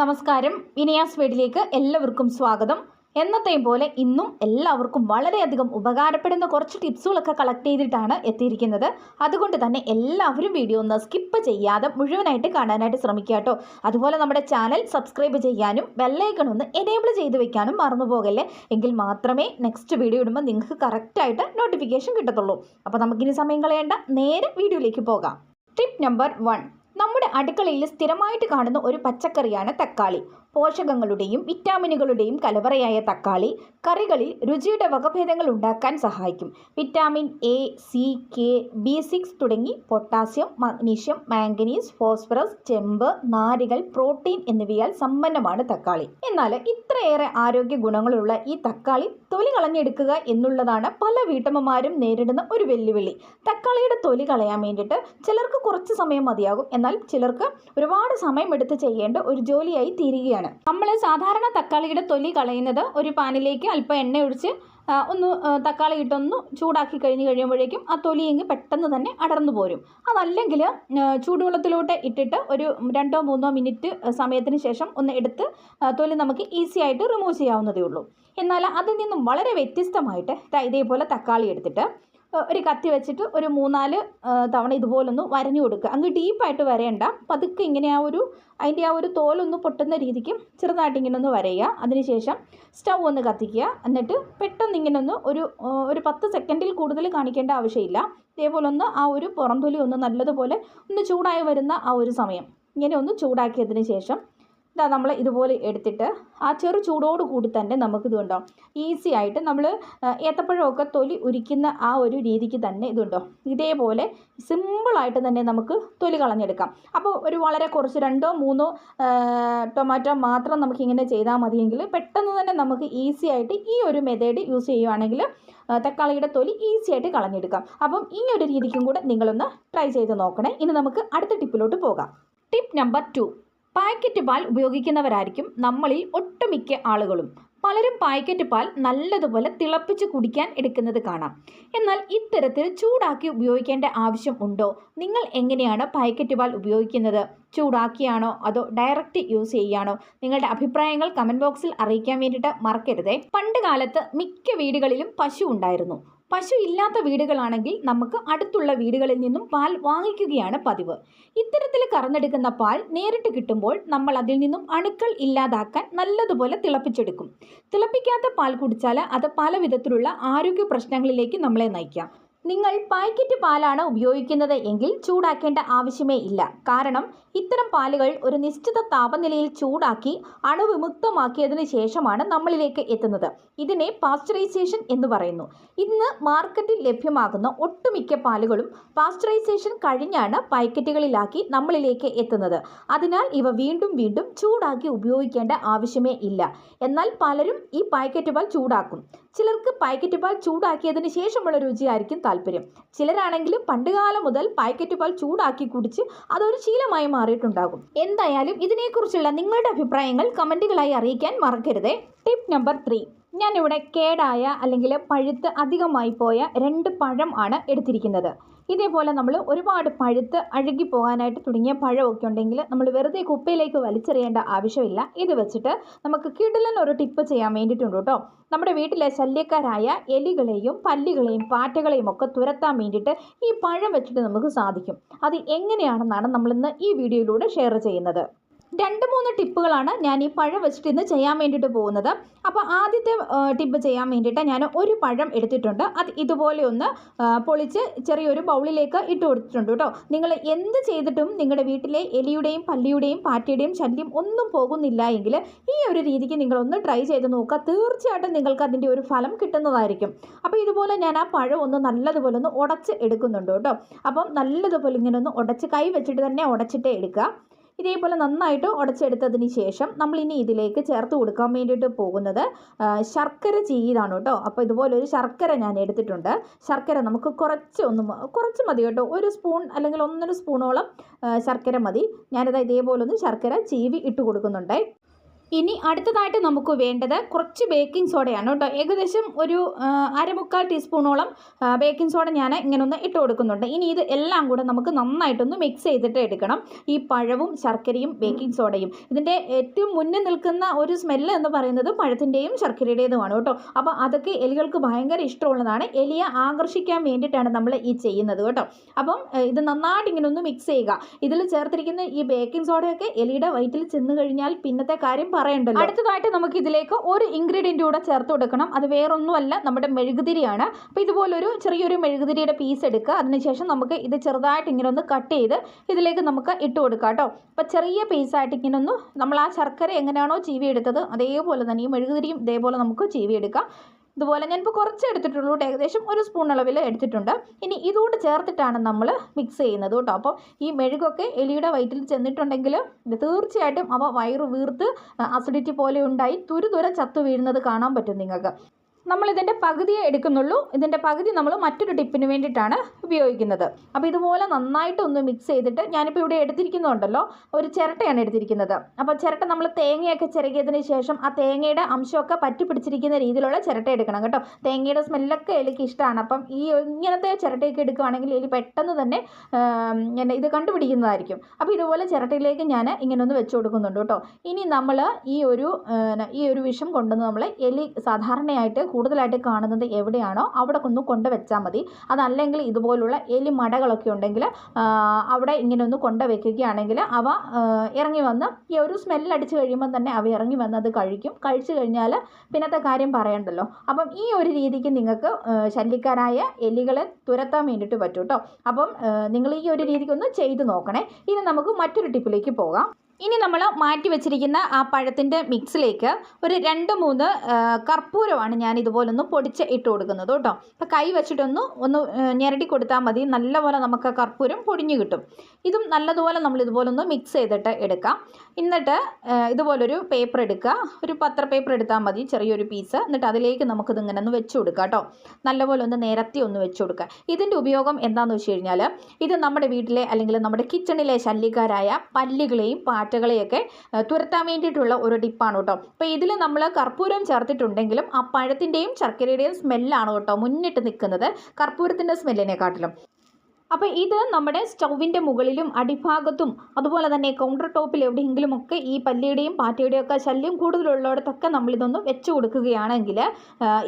നമസ്കാരം. വിനയാസ് വീഡിലേക്ക് എല്ലാവർക്കും സ്വാഗതം. എന്നത്തെയും പോലെ ഇന്നും എല്ലാവർക്കും വളരെയധികം ഉപകാരപ്പെടുന്ന കുറച്ച് ടിപ്സുകളൊക്കെ കളക്ട് ചെയ്തിട്ടാണ് എത്തിയിരിക്കുന്നത്. അതുകൊണ്ട് തന്നെ എല്ലാവരും വീഡിയോ ഒന്ന് സ്കിപ്പ് ചെയ്യാതെ മുഴുവനായിട്ട് കാണാനായിട്ട് ശ്രമിക്കുക കേട്ടോ. അതുപോലെ നമ്മുടെ ചാനൽ സബ്സ്ക്രൈബ് ചെയ്യാനും ബെല്ലൈക്കൺ ഒന്ന് എനേബിൾ ചെയ്ത് വെക്കാനും മറന്നു പോകല്ലേ? എങ്കിൽ മാത്രമേ നെക്സ്റ്റ് വീഡിയോ ഇടുമ്പോൾ നിങ്ങൾക്ക് കറക്റ്റായിട്ട് നോട്ടിഫിക്കേഷൻ കിട്ടത്തുള്ളൂ. അപ്പോൾ നമുക്കിനി സമയം കളയേണ്ട നേരെ വീഡിയോയിലേക്ക് പോകാം. ടിപ്പ് നമ്പർ വൺ നമ്മുടെ അടുക്കളയിൽ സ്ഥിരമായിട്ട് കാണുന്ന ഒരു പച്ചക്കറിയാണ് തക്കാളി. പോഷകങ്ങളുടെയും വിറ്റാമിനുകളുടെയും കലവറയായ തക്കാളി കറികളിൽ രുചിയുടെ വകഭേദങ്ങൾ ഉണ്ടാക്കാൻ സഹായിക്കും. Vitamin A C K B six തുടങ്ങി പൊട്ടാസ്യം മഗ്നീഷ്യം മാംഗനീസ് ഫോസ്ഫറസ് ചെമ്പ് നാരുകൾ പ്രോട്ടീൻ എന്നിവയാൽ സമ്പന്നമാണ് തക്കാളി. എന്നാൽ ഇത്രയേറെ ആരോഗ്യ ഗുണങ്ങളുള്ള ഈ തക്കാളി തൊലി കളഞ്ഞെടുക്കുക എന്നുള്ളതാണ് പല വീട്ടമ്മമാരും നേരിടുന്ന ഒരു വെല്ലുവിളി. തക്കാളിയുടെ തൊലി കളയാൻ വേണ്ടിയിട്ട് ചിലർക്ക് കുറച്ച് സമയം മതിയാകും. എന്നാൽ ചിലർക്ക് ഒരുപാട് സമയമെടുത്ത് ചെയ്യേണ്ട ഒരു ജോലിയായി തീരുകയാണ്. നമ്മൾ സാധാരണ തക്കാളിയുടെ തൊലി കളയുന്നത് ഒരു പാനിലേക്ക് അല്പം എണ്ണ ഒഴിച്ച് ഒന്ന് തക്കാളി ഇട്ടൊന്ന് ചൂടാക്കി കഴിഞ്ഞ് കഴിയുമ്പോഴേക്കും ആ തൊലി ഇങ്ങ് പെട്ടെന്ന് തന്നെ അടർന്നു പോരും. അതല്ലെങ്കിൽ ചൂടുവെള്ളത്തിലോട്ട് ഇട്ടിട്ട് ഒരു രണ്ടോ മൂന്നോ മിനിറ്റ് സമയത്തിന് ശേഷം ഒന്ന് എടുത്ത് തൊലി നമുക്ക് ഈസി ആയിട്ട് റിമൂവ് ചെയ്യാവുന്നതേ ഉള്ളൂ. എന്നാൽ അതിൽ നിന്നും വളരെ വ്യത്യസ്തമായിട്ട് ഇതേപോലെ തക്കാളി എടുത്തിട്ട് ഒരു കത്തി വെച്ചിട്ട് ഒരു മൂന്നാൽ തവണ ഇതുപോലൊന്ന് വരഞ്ഞു കൊടുക്കുക. അങ്ങ് ഡീപ്പായിട്ട് വരയണ്ട. പതുക്കെ ഇങ്ങനെ ആ ഒരു അതിന്റെ ആ ഒരു തോലൊന്ന് പൊട്ടുന്ന രീതിക്ക് ചെറുതായിട്ട് ഇങ്ങനെ ഒന്ന് വരയുക. അതിനുശേഷം സ്റ്റൗ ഒന്ന് കത്തിക്കുക. എന്നിട്ട് പെട്ടെന്ന് ഇങ്ങനെ ഒന്ന് ഒരു ഒരു പത്ത് സെക്കൻഡിൽ കൂടുതൽ കാണിക്കേണ്ട ആവശ്യമില്ല. ഇതേപോലെ ഒന്ന് ആ ഒരു പുറംതൊലി ഒന്ന് നല്ലതുപോലെ ഒന്ന് ചൂടായി വരുന്ന ആ ഒരു സമയം. ഇങ്ങനെ ഒന്ന് ചൂടാക്കിയതിന് ശേഷം ഇതാ നമ്മൾ ഇതുപോലെ എടുത്തിട്ട് ആ ചെറു ചൂടോട് കൂടി തന്നെ നമുക്ക് ഇതുണ്ടോ ഈസി ആയിട്ട് നമ്മൾ ഏത്തപ്പഴമൊക്കെ തൊലി ഉരിക്കുന്ന ആ ഒരു രീതിക്ക് തന്നെ ഇതുണ്ടോ ഇതേപോലെ സിമ്പിളായിട്ട് തന്നെ നമുക്ക് തൊലി കളഞ്ഞെടുക്കാം. അപ്പോൾ ഒരു വളരെ കുറച്ച് രണ്ടോ മൂന്നോ ടൊമാറ്റോ മാത്രം നമുക്കിങ്ങനെ ചെയ്താൽ മതിയെങ്കിൽ പെട്ടെന്ന് തന്നെ നമുക്ക് ഈസി ആയിട്ട് ഈ ഒരു മെത്തേഡ് യൂസ് ചെയ്യുവാണെങ്കിൽ തക്കാളിയുടെ തൊലി ഈസി ആയിട്ട് കളഞ്ഞെടുക്കാം. അപ്പം ഈ ഒരു രീതിക്കും കൂടെ നിങ്ങളൊന്ന് ട്രൈ ചെയ്ത് നോക്കണേ. ഇനി നമുക്ക് അടുത്ത ടിപ്പിലോട്ട് പോകാം. ടിപ്പ് നമ്പർ ടു പാക്കറ്റ് പാൽ ഉപയോഗിക്കുന്നവരായിരിക്കും നമ്മളിൽ ഒട്ടുമിക്ക ആളുകളും. പലരും പാക്കറ്റ് പാൽ നല്ലതുപോലെ തിളപ്പിച്ച് കുടിക്കാൻ എടുക്കുന്നത് കാണാം. എന്നാൽ ഇത്തരത്തിൽ ചൂടാക്കി ഉപയോഗിക്കേണ്ട ആവശ്യം ഉണ്ടോ? നിങ്ങൾ എങ്ങനെയാണ് പാക്കറ്റ് പാൽ ഉപയോഗിക്കുന്നത്? ചൂടാക്കിയാണോ? അതോ ഡയറക്റ്റ് യൂസ് ചെയ്യാണോ? നിങ്ങളുടെ അഭിപ്രായങ്ങൾ കമന്റ് ബോക്സിൽ അറിയിക്കാൻ വേണ്ടിയിട്ട് മറക്കരുതേ. പണ്ട് കാലത്ത് മിക്ക വീടുകളിലും പശു ഉണ്ടായിരുന്നു. പശു ഇല്ലാത്ത വീടുകളാണെങ്കിൽ നമുക്ക് അടുത്തുള്ള വീടുകളിൽ നിന്നും പാൽ വാങ്ങിക്കുകയാണ് പതിവ്. ഇത്തരത്തിൽ കറന്നെടുക്കുന്ന പാൽ നേരിട്ട് കിട്ടുമ്പോൾ നമ്മൾ അതിൽ നിന്നും അണുക്കൾ ഇല്ലാതാക്കാൻ നല്ലതുപോലെ തിളപ്പിച്ചെടുക്കും. തിളപ്പിക്കാത്ത പാൽ കുടിച്ചാൽ അത് പല വിധത്തിലുള്ള ആരോഗ്യ പ്രശ്നങ്ങളിലേക്ക് നമ്മളെ നയിക്കാം. നിങ്ങൾ പാക്കറ്റ് പാലാണ് ഉപയോഗിക്കുന്നത് എങ്കിൽ ചൂടാക്കേണ്ട ആവശ്യമേ ഇല്ല. കാരണം ഇത്തരം പാലുകൾ ഒരു നിശ്ചിത താപനിലയിൽ ചൂടാക്കി അണുവിമുക്തമാക്കിയതിന് ശേഷമാണ് നമ്മളിലേക്ക് എത്തുന്നത്. ഇതിനെ പാസ്ചറൈസേഷൻ എന്ന് പറയുന്നു. ഇന്ന് മാർക്കറ്റിൽ ലഭ്യമാകുന്ന ഒട്ടുമിക്ക പാലുകളും പാസ്ചറൈസേഷൻ കഴിഞ്ഞാണ് പാക്കറ്റുകളിലാക്കി നമ്മളിലേക്ക് എത്തുന്നത്. അതിനാൽ ഇവ വീണ്ടും വീണ്ടും ചൂടാക്കി ഉപയോഗിക്കേണ്ട ആവശ്യമേ ഇല്ല. എന്നാൽ പലരും ഈ പാക്കറ്റ് പാൽ ചൂടാക്കും. ചിലർക്ക് പാക്കറ്റ് പാൽ ചൂടാക്കിയതിന് ശേഷമുള്ള രുചിയായിരിക്കും താല്പര്യം. ചിലരാണെങ്കിലും പണ്ടുകാലം മുതൽ പാക്കറ്റ് പാൽ ചൂടാക്കി കുടിച്ച് അതൊരു ശീലമായി മാറിയിട്ടുണ്ടാകും. എന്തായാലും ഇതിനെക്കുറിച്ചുള്ള നിങ്ങളുടെ അഭിപ്രായങ്ങൾ കമന്റുകളായി അറിയിക്കാൻ മറക്കരുതേ. Tip number three. ഞാനിവിടെ കേടായ അല്ലെങ്കിൽ പഴുത്ത് അധികമായി പോയ രണ്ട് പഴം ആണ് എടുത്തിരിക്കുന്നത്. ഇതേപോലെ നമ്മൾ ഒരുപാട് പഴുത്ത് അഴുകി പോകാനായിട്ട് തുടങ്ങിയ പഴമൊക്കെ ഉണ്ടെങ്കിൽ നമ്മൾ വെറുതെ കുപ്പയിലേക്ക് വലിച്ചെറിയേണ്ട ആവശ്യമില്ല. ഇത് വെച്ചിട്ട് നമുക്ക് കിടലൻ ഒരു ടിപ്പ് ചെയ്യാൻ വേണ്ടിയിട്ടുണ്ട് കേട്ടോ. നമ്മുടെ വീട്ടിലെ ശല്യക്കാരായ എലികളെയും പല്ലികളെയും പാറ്റകളെയും ഒക്കെ തുരത്താൻ വേണ്ടിയിട്ട് ഈ പഴം വെച്ചിട്ട് നമുക്ക് സാധിക്കും. അത് എങ്ങനെയാണെന്നാണ് നമ്മളിന്ന് ഈ വീഡിയോയിലൂടെ ഷെയർ ചെയ്യുന്നത്. രണ്ട് മൂന്ന് ടിപ്പുകളാണ് ഞാൻ ഈ പഴം വെച്ചിട്ട് ഇന്ന് ചെയ്യാൻ വേണ്ടിയിട്ട് പോകുന്നത്. അപ്പോൾ ആദ്യത്തെ ടിപ്പ് ചെയ്യാൻ വേണ്ടിയിട്ട് ഞാൻ ഒരു പഴം എടുത്തിട്ടുണ്ട്. അത് ഇതുപോലെ ഒന്ന് പൊളിച്ച് ചെറിയൊരു ബൗളിലേക്ക് ഇട്ട് കൊടുത്തിട്ടുണ്ട് കേട്ടോ. നിങ്ങൾ എന്ത് ചെയ്തിട്ടും നിങ്ങളുടെ വീട്ടിലെ എലിയുടെയും പല്ലിയുടെയും പാറ്റയുടെയും ശല്യം ഒന്നും പോകുന്നില്ല എങ്കിൽ ഈ ഒരു രീതിക്ക് നിങ്ങളൊന്ന് ട്രൈ ചെയ്ത് നോക്കുക. തീർച്ചയായിട്ടും നിങ്ങൾക്ക് അതിന്റെ ഒരു ഫലം കിട്ടുന്നതായിരിക്കും. അപ്പോൾ ഇതുപോലെ ഞാൻ ആ പഴം ഒന്ന് നല്ലതുപോലെ ഒന്ന് ഉടച്ച് എടുക്കുന്നുണ്ട് കേട്ടോ. അപ്പം നല്ലതുപോലെ ഇങ്ങനെ ഒന്ന് ഉടച്ച് കൈ വെച്ചിട്ട് തന്നെ ഉടച്ചിട്ടേ എടുക്കുക. ഇതേപോലെ നന്നായിട്ട് ഉടച്ചെടുത്തതിന് ശേഷം നമ്മൾ ഇനി ഇതിലേക്ക് ചേർത്ത് കൊടുക്കാൻ വേണ്ടിയിട്ട് പോകുന്നത് ശർക്കര ചീതാണ് കേട്ടോ. അപ്പോൾ ഇതുപോലെ ഒരു ശർക്കര ഞാൻ എടുത്തിട്ടുണ്ട്. ശർക്കര നമുക്ക് കുറച്ച് ഒന്ന് കുറച്ച് മതി കേട്ടോ. ഒരു സ്പൂൺ അല്ലെങ്കിൽ ഒന്നര സ്പൂണോളം ശർക്കര മതി. ഞാനിത് ഇതേപോലെ ഒന്ന് ശർക്കര ചീവി ഇട്ട് കൊടുക്കുന്നുണ്ട്. ഇനി അടുത്തതായിട്ട് നമുക്ക് വേണ്ടത് കുറച്ച് ബേക്കിംഗ് സോഡയാണ് കേട്ടോ. ഏകദേശം ഒരു അരമുക്കാൽ ടീസ്പൂണോളം ബേക്കിംഗ് സോഡ ഞാൻ ഇങ്ങനെ ഒന്ന് ഇട്ട് കൊടുക്കുന്നുണ്ട്. ഇനി ഇത് എല്ലാം കൂടെ നമുക്ക് നന്നായിട്ടൊന്ന് മിക്സ് ചെയ്തിട്ട് എടുക്കണം. ഈ പഴവും ശർക്കരയും ബേക്കിംഗ് സോഡയും ഇതിന്റെ ഏറ്റവും മുന്നിൽ നിൽക്കുന്ന ഒരു സ്മെല്ല് എന്ന് പറയുന്നത് പഴത്തിന്റെയും ശർക്കരയുടേതുമാണ് കേട്ടോ. അപ്പോൾ അതൊക്കെ എലികൾക്ക് ഭയങ്കര ഇഷ്ടമുള്ളതാണ്. എലിയെ ആകർഷിക്കാൻ വേണ്ടിയിട്ടാണ് നമ്മൾ ഈ ചെയ്യുന്നത് കേട്ടോ. അപ്പം ഇത് നന്നായിട്ട് ഇങ്ങനെ ഒന്ന് മിക്സ് ചെയ്യുക. ഇതിൽ ചേർത്തിരിക്കുന്ന ഈ ബേക്കിംഗ് സോഡയൊക്കെ എലിയുടെ വയറ്റിൽ ചെന്ന് കഴിഞ്ഞാൽ പിന്നത്തെ കാര്യം പറയണ്ടല്ലോ. അടുത്തതായിട്ട് നമുക്ക് ഇതിലേക്ക് ഒരു ഇൻഗ്രീഡിയന്റ് കൂടെ ചേർത്ത് കൊടുക്കണം. അത് വേറൊന്നുമല്ല നമ്മുടെ മെഴുകുതിരിയാണ്. അപ്പോൾ ഇതുപോലൊരു ചെറിയൊരു മെഴുകുതിരിയുടെ പീസ് എടുക്കുക. അതിനുശേഷം നമുക്ക് ഇത് ചെറുതായിട്ട് ഇങ്ങനെ ഒന്ന് കട്ട് ചെയ്ത് ഇതിലേക്ക് നമുക്ക് ഇട്ട് കൊടുക്കാം കേട്ടോ. അപ്പോൾ ചെറിയ പീസായിട്ട് ഇങ്ങനെ ഒന്ന് നമ്മൾ ആ ശർക്കര എങ്ങനെയാണോ ചീവി എടുത്തത് അതേപോലെ തന്നെ ഈ മെഴുകുതിരിയും ഇതേപോലെ നമുക്ക് ചീവി എടുക്കാം ഇതുപോലെ ഞാനിപ്പോൾ കുറച്ച് എടുത്തിട്ടുള്ളൂ. ഏകദേശം ഒരു സ്പൂൺ അളവിൽ എടുത്തിട്ടുണ്ട്. ഇനി ഇതുകൂടെ ചേർത്തിട്ടാണ് നമ്മൾ മിക്സ് ചെയ്യുന്നത് കേട്ടോ. അപ്പോൾ ഈ മെഴുകൊക്കെ എലിയുടെ വയറ്റിൽ ചെന്നിട്ടുണ്ടെങ്കിൽ തീർച്ചയായിട്ടും അവ വയറ് വീർത്ത് അസിഡിറ്റി പോലെ ഉണ്ടായി തുരുതുര ചത്തു വീഴുന്നത് കാണാൻ പറ്റും നിങ്ങൾക്ക്. നമ്മൾ ഇതിന്റെ പകുതിയെ എടുക്കുന്നുള്ളൂ. ഇതിന്റെ പകുതി നമ്മൾ മറ്റൊരു ടിപ്പിന് വേണ്ടിയിട്ടാണ് ഉപയോഗിക്കുന്നത്. അപ്പോൾ ഇതുപോലെ നന്നായിട്ട് ഒന്ന് മിക്സ് ചെയ്തിട്ട് ഞാനിപ്പോൾ ഇവിടെ എടുത്തിരിക്കുന്നുണ്ടല്ലോ. ഒരു ചിരട്ടയാണ് എടുത്തിരിക്കുന്നത്. അപ്പോൾ ചിരട്ട നമ്മൾ തേങ്ങയൊക്കെ ചിരകിയതിന് ശേഷം ആ തേങ്ങയുടെ അംശമൊക്കെ പറ്റി പിടിച്ചിരിക്കുന്ന രീതിയിലുള്ള ചിരട്ട എടുക്കണം കേട്ടോ. തേങ്ങയുടെ സ്മെല്ലൊക്കെ എലിക്ക് ഇഷ്ടമാണ്. അപ്പം ഈ ഇങ്ങനത്തെ ചിരട്ടയൊക്കെ എടുക്കുകയാണെങ്കിൽ എലി പെട്ടെന്ന് തന്നെ ഇത് കണ്ടുപിടിക്കുന്നതായിരിക്കും. അപ്പോൾ ഇതുപോലെ ചിരട്ടയിലേക്ക് ഞാൻ ഇങ്ങനെ ഒന്ന് വെച്ച് കൊടുക്കുന്നുണ്ട് കേട്ടോ. ഇനി നമ്മൾ ഈ ഒരു ഈ ഒരു വിഷം കൊണ്ടുവന്ന് നമ്മൾ എലി സാധാരണയായിട്ട് കൂടുതലായിട്ട് കാണുന്നത് എവിടെയാണോ അവിടെ ഒന്ന് കൊണ്ട് വെച്ചാൽ മതി. അതല്ലെങ്കിൽ ഇതുപോലുള്ള എലി മടകളൊക്കെ ഉണ്ടെങ്കിൽ അവിടെ ഇങ്ങനെ ഒന്ന് കൊണ്ട് വെക്കുകയാണെങ്കിൽ അവ ഇറങ്ങി വന്ന് ഈ ഒരു സ്മെല്ലടിച്ച് കഴിയുമ്പോൾ തന്നെ അവ ഇറങ്ങി വന്ന് അത് കഴിക്കും. കഴിച്ചു കഴിഞ്ഞാൽ പിന്നത്തെ കാര്യം പറയണ്ടല്ലോ. അപ്പം ഈ ഒരു രീതിക്ക് നിങ്ങൾക്ക് ശല്യക്കാരായ എലികളെ തുരത്താൻ വേണ്ടിയിട്ട് പറ്റും കേട്ടോ അപ്പം നിങ്ങൾ ഈ ഒരു രീതിക്ക് ഒന്ന് ചെയ്ത് നോക്കണേ. ഇനി നമുക്ക് മറ്റൊരു ടിപ്പിലേക്ക് പോകാം. ഇനി നമ്മൾ മാറ്റി വെച്ചിരിക്കുന്ന ആ പഴത്തിന്റെ മിക്സിലേക്ക് ഒരു രണ്ട് മൂന്ന് കർപ്പൂരമാണ് ഞാൻ ഇതുപോലൊന്ന് പൊടിച്ച് ഇട്ട് കൊടുക്കുന്നത് കേട്ടോ. അപ്പോൾ കൈ വെച്ചിട്ടൊന്ന് ഒന്ന് ഞെരടി കൊടുത്താൽ മതി. നല്ലപോലെ നമുക്ക് കർപ്പൂരം പൊടിഞ്ഞു കിട്ടും. ഇതും നല്ലതുപോലെ നമ്മൾ ഇതുപോലൊന്ന് മിക്സ് ചെയ്തിട്ട് എടുക്കാം. എന്നിട്ട് ഇതുപോലൊരു പേപ്പർ എടുക്കുക. ഒരു പത്ര പേപ്പർ എടുത്താൽ മതി ചെറിയൊരു പീസ് എന്നിട്ട് അതിലേക്ക് നമുക്കിത് ഇങ്ങനെ ഒന്ന് വെച്ച് കൊടുക്കാം കേട്ടോ. നല്ലപോലെ ഒന്ന് നിരത്തി ഒന്ന് വെച്ച് കൊടുക്കുക. ഇതിന്റെ ഉപയോഗം എന്താണെന്ന് വെച്ച് കഴിഞ്ഞാൽ ഇത് നമ്മുടെ വീട്ടിലെ അല്ലെങ്കിൽ നമ്മുടെ കിച്ചണിലെ ശല്യക്കാരായ പല്ലുകളെയും ആ, തുരത്താൻ വേണ്ടിയിട്ടുള്ള ഒരു ടിപ്പാണ് കേട്ടോ. അപ്പോൾ ഇതിൽ നമ്മൾ കർപ്പൂരം ചേർത്തിട്ടുണ്ടെങ്കിലും ആ പഴത്തിന്റെയും ശർക്കരയുടെയും സ്മെല്ലാണ് കേട്ടോ മുന്നിട്ട് നിൽക്കുന്നത്. കർപ്പൂരത്തിന്റെ സ്മെല്ലിനെക്കാട്ടിലും അപ്പോൾ ഇത് നമ്മുടെ സ്റ്റൗവിന്റെ മുകളിലും അടിഭാഗത്തും അതുപോലെ തന്നെ കൗണ്ടർ ടോപ്പിൽ എവിടെയെങ്കിലുമൊക്കെ ഈ പല്ലിയുടെയും പാറ്റയുടെയും ഒക്കെ ശല്യം കൂടുതലുള്ളിടത്തൊക്കെ നമ്മളിതൊന്ന് വെച്ച് കൊടുക്കുകയാണെങ്കിൽ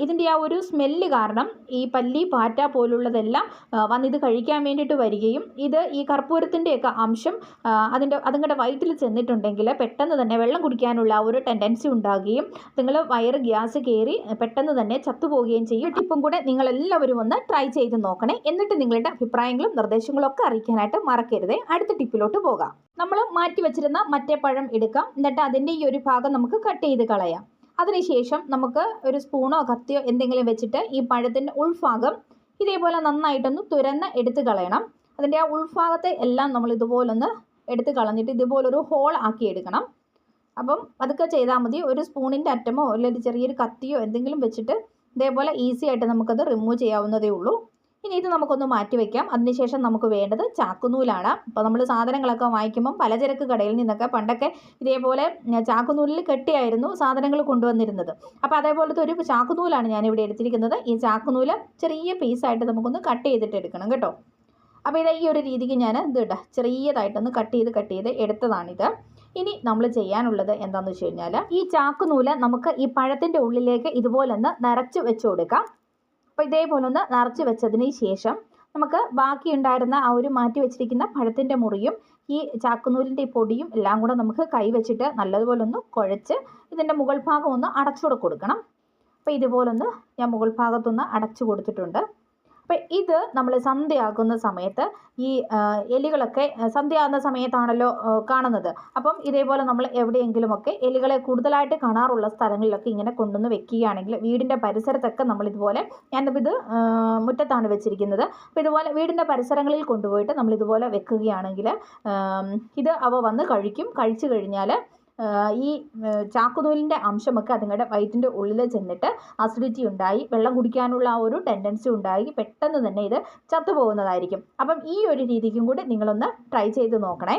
ഇതിന്റെ ആ ഒരു സ്മെല്ല് കാരണം ഈ പല്ലി പാറ്റ പോലുള്ളതെല്ലാം വന്ന് ഇത് കഴിക്കാൻ വേണ്ടിയിട്ട് വരികയും ഇത് ഈ കർപ്പൂരത്തിന്റെയൊക്കെ അംശം അതിന്റെ അതുങ്ങളുടെ വയറ്റിൽ ചെന്നിട്ടുണ്ടെങ്കിൽ പെട്ടെന്ന് തന്നെ വെള്ളം കുടിക്കാനുള്ള ഒരു ടെൻഡൻസി ഉണ്ടാകുകയും നിങ്ങൾ വയറ് ഗ്യാസ് കയറി പെട്ടെന്ന് തന്നെ ചത്തുപോവുകയും ചെയ്യും. ഇപ്പം കൂടെ നിങ്ങളെല്ലാവരും ഒന്ന് ട്രൈ ചെയ്ത് നോക്കണേ. എന്നിട്ട് നിങ്ങളുടെ അഭിപ്രായങ്ങളും നിർദ്ദേശങ്ങളും ഒക്കെ അറിയിക്കാനായിട്ട് മറക്കരുതേ. അടുത്ത ടിപ്പിലോട്ട് പോകാം. നമ്മൾ മാറ്റി വെച്ചിരുന്ന മറ്റേ പഴം എടുക്കാം. എന്നിട്ട് അതിന്റെ ഈ ഒരു ഭാഗം നമുക്ക് കട്ട് ചെയ്ത് കളയാം. അതിനുശേഷം നമുക്ക് ഒരു സ്പൂണോ കത്തിയോ എന്തെങ്കിലും വെച്ചിട്ട് ഈ പഴത്തിന്റെ ഉൾഭാഗം ഇതേപോലെ നന്നായിട്ടൊന്ന് തുരന്ന് എടുത്ത് കളയണം. അതിന്റെ ആ ഉൾഭാഗത്തെ എല്ലാം നമ്മൾ ഇതുപോലൊന്ന് എടുത്ത് കളഞ്ഞിട്ട് ഇതുപോലൊരു ഹോൾ ആക്കി എടുക്കണം. അപ്പം അതൊക്കെ ചെയ്താൽ മതി. ഒരു സ്പൂണിന്റെ അറ്റമോ അല്ലെങ്കിൽ ചെറിയൊരു കത്തിയോ എന്തെങ്കിലും വെച്ചിട്ട് ഇതേപോലെ ഈസി ആയിട്ട് നമുക്കത് റിമൂവ് ചെയ്യാവുന്നതേ ഉള്ളൂ. ഇനി ഇത് നമുക്കൊന്ന് മാറ്റി വയ്ക്കാം അതിനുശേഷം നമുക്ക് വേണ്ടത് ചാക്കുനൂലാണ്. അപ്പോൾ നമ്മൾ സാധനങ്ങളൊക്കെ വാങ്ങിക്കുമ്പം പലചരക്ക് കടയിൽ നിന്നൊക്കെ പണ്ടൊക്കെ ഇതേപോലെ ചാക്കുനൂലിൽ കെട്ടിയായിരുന്നു സാധനങ്ങൾ കൊണ്ടുവന്നിരുന്നത്. അപ്പോൾ അതേപോലത്തെ ഒരു ചാക്കുനൂലാണ് ഞാനിവിടെ എടുത്തിരിക്കുന്നത്. ഈ ചാക്കുനൂൽ ചെറിയ പീസായിട്ട് നമുക്കൊന്ന് കട്ട് ചെയ്തിട്ട് എടുക്കണം കേട്ടോ. അപ്പോൾ ഇത് ഈ ഒരു രീതിക്ക് ഞാൻ ഇത് ചെറിയതായിട്ടൊന്ന് കട്ട് ചെയ്ത് കട്ട് ചെയ്ത് എടുത്തതാണിത്. ഇനി നമ്മൾ ചെയ്യാനുള്ളത് എന്താണെന്ന് വെച്ച് കഴിഞ്ഞാൽ ഈ ചാക്കുനൂൽ നമുക്ക് ഈ പഴത്തിന്റെ ഉള്ളിലേക്ക് ഇതുപോലൊന്ന് നിറച്ച് വെച്ച് കൊടുക്കാം. അപ്പോൾ ഇതേപോലെ ഒന്ന് നിറച്ച് വെച്ചതിന് ശേഷം നമുക്ക് ബാക്കിയുണ്ടായിരുന്ന ആ ഒരു മാറ്റി വെച്ചിരിക്കുന്ന പഴത്തിന്റെ മുറിയും ഈ ചാക്കുനൂലിന്റെ പൊടിയും എല്ലാം കൂടെ നമുക്ക് കൈ വെച്ചിട്ട് നല്ലതുപോലെ ഒന്ന് കുഴച്ച് ഇതിന്റെ മുകൾ ഭാഗം ഒന്ന് അടച്ചുകൂടെ കൊടുക്കണം. അപ്പോൾ ഇതുപോലൊന്ന് ഞാൻ മുകൾ ഭാഗത്തൊന്ന് അടച്ചു കൊടുത്തിട്ടുണ്ട്. അപ്പം ഇത് നമ്മൾ സന്ധ്യയാകുന്ന സമയത്ത് ഈ എലികളൊക്കെ സന്ധ്യയാകുന്ന സമയത്താണല്ലോ കാണുന്നത്. അപ്പം ഇതേപോലെ നമ്മൾ എവിടെയെങ്കിലുമൊക്കെ എലികളെ കൂടുതലായിട്ട് കാണാറുള്ള സ്ഥലങ്ങളിലൊക്കെ ഇങ്ങനെ കൊണ്ടുവന്ന് വെക്കുകയാണെങ്കിൽ വീടിന്റെ പരിസരത്തൊക്കെ നമ്മൾ ഇതുപോലെ ഞാനിപ്പോൾ ഇത് മുറ്റത്താണ് വെച്ചിരിക്കുന്നത്. അപ്പോൾ ഇതുപോലെ വീടിന്റെ പരിസരങ്ങളിൽ കൊണ്ടുപോയിട്ട് നമ്മൾ ഇതുപോലെ വെക്കുകയാണെങ്കിൽ ഇത് അവ വന്ന് കഴിക്കും. കഴിച്ചു കഴിഞ്ഞാൽ ഈ ചാക്കുനൂലിന്റെ അംശമൊക്കെ അതുങ്ങളുടെ വയറ്റിന്റെ ഉള്ളിൽ ചെന്നിട്ട് അസിഡിറ്റി ഉണ്ടായി വെള്ളം കുടിക്കാനുള്ള ആ ഒരു ടെൻഡൻസി ഉണ്ടായി പെട്ടെന്ന് തന്നെ ഇത് ചത്തുപോകുന്നതായിരിക്കും. അപ്പം ഈ ഒരു രീതിക്കും കൂടി നിങ്ങളൊന്ന് ട്രൈ ചെയ്ത് നോക്കണേ.